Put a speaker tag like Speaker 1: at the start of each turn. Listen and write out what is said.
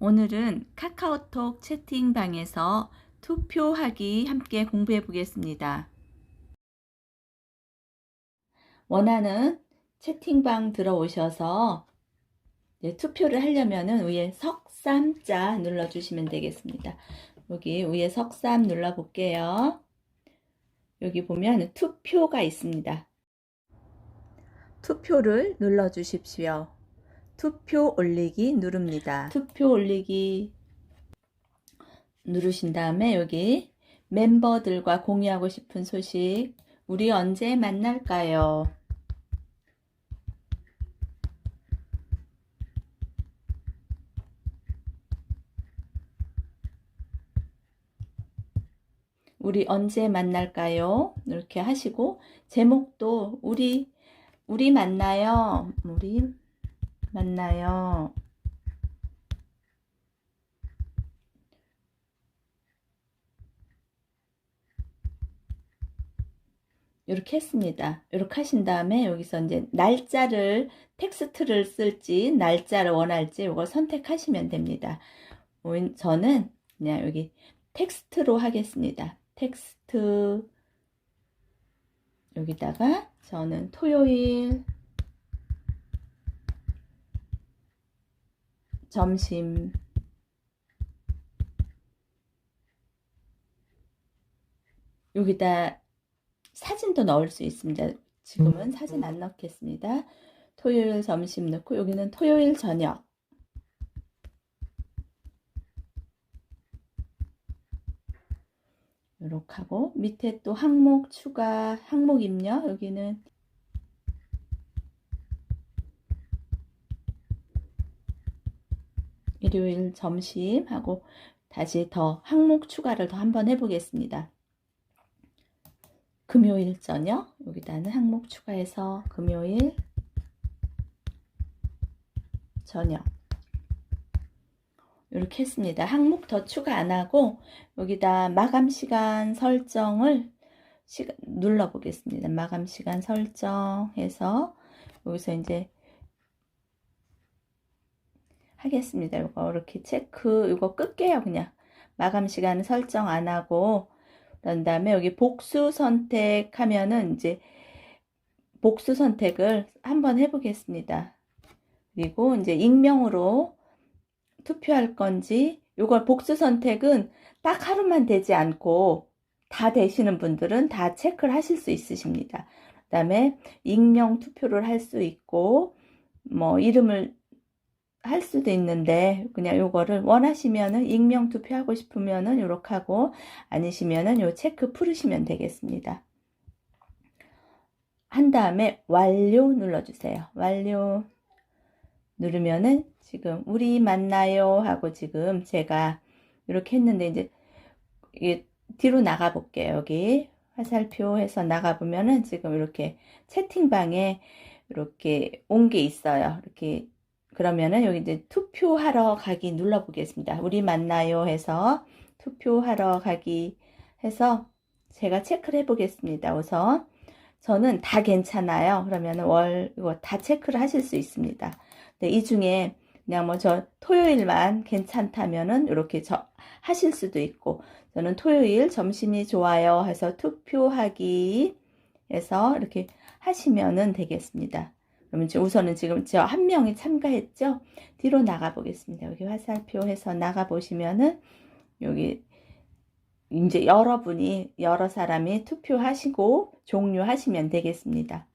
Speaker 1: 오늘은 카카오톡 채팅방에서 투표하기 함께 공부해 보겠습니다. 원하는 채팅방 들어오셔서 투표를 하려면은 위에 석삼자 눌러주시면 되겠습니다. 여기 위에 석삼 눌러볼게요. 여기 보면 투표가 있습니다. 투표를 눌러주십시오. 투표 올리기 누릅니다. 투표 올리기 누르신 다음에 여기 멤버들과 공유하고 싶은 소식 우리 언제 만날까요? 우리 언제 만날까요? 이렇게 하시고 제목도 우리 우리 만나요. 우리 만나요. 이렇게 했습니다. 이렇게 하신 다음에 여기서 이제 날짜를 텍스트를 쓸지 날짜를 원할지 이걸 선택하시면 됩니다. 저는 그냥 여기 텍스트로 하겠습니다. 텍스트 여기다가 저는 토요일 점심 여기다 사진도 넣을 수 있습니다. 지금은 사진 안 넣겠습니다. 토요일 점심 넣고 여기는 토요일 저녁 이렇게 하고 밑에 또 항목 추가 항목 입력 여기는 일요일 점심 하고 다시 더 항목 추가를 더 한번 해보겠습니다. 금요일 저녁 여기다는 항목 추가해서 금요일 저녁 이렇게 했습니다. 항목 더 추가 안 하고 여기다 마감 시간 설정을 시간, 눌러 보겠습니다. 마감 시간 설정해서 여기서 이제 하겠습니다. 이거 이렇게 체크 이거 끌게요. 그냥 마감 시간 설정 안 하고 그런 다음에 여기 복수 선택하면은 이제 복수 선택을 한번 해보겠습니다. 그리고 이제 익명으로 투표할 건지 이걸 복수 선택은 딱 하루만 되지 않고 다 되시는 분들은 다 체크를 하실 수 있으십니다. 그 다음에 익명 투표를 할 수 있고 뭐 이름을 할 수도 있는데 그냥 요거를 원하시면은 익명 투표하고 싶으면은 요렇게 하고 아니시면은 요 체크 풀으시면 되겠습니다. 한 다음에 완료 눌러주세요. 완료 누르면은 지금 우리 만나요 하고 지금 제가 이렇게 했는데 이제 이게 뒤로 나가 볼게요. 여기 화살표 해서 나가 보면은 지금 이렇게 채팅방에 이렇게 온 게 있어요. 이렇게 그러면은 여기 이제 투표하러 가기 눌러 보겠습니다. 우리 만나요 해서 투표하러 가기 해서 제가 체크를 해 보겠습니다. 우선 저는 다 괜찮아요. 그러면은 월 이거 다 체크를 하실 수 있습니다. 네, 이 중에 그냥 뭐 저 토요일만 괜찮다면은 이렇게 저 하실 수도 있고 저는 토요일 점심이 좋아요 해서 투표하기 해서 이렇게 하시면은 되겠습니다. 그러면 우선은 지금 저 한 명이 참가했죠? 뒤로 나가 보겠습니다. 여기 화살표 해서 나가 보시면은 여기 이제 여러분이 여러 사람이 투표하시고 종료하시면 되겠습니다.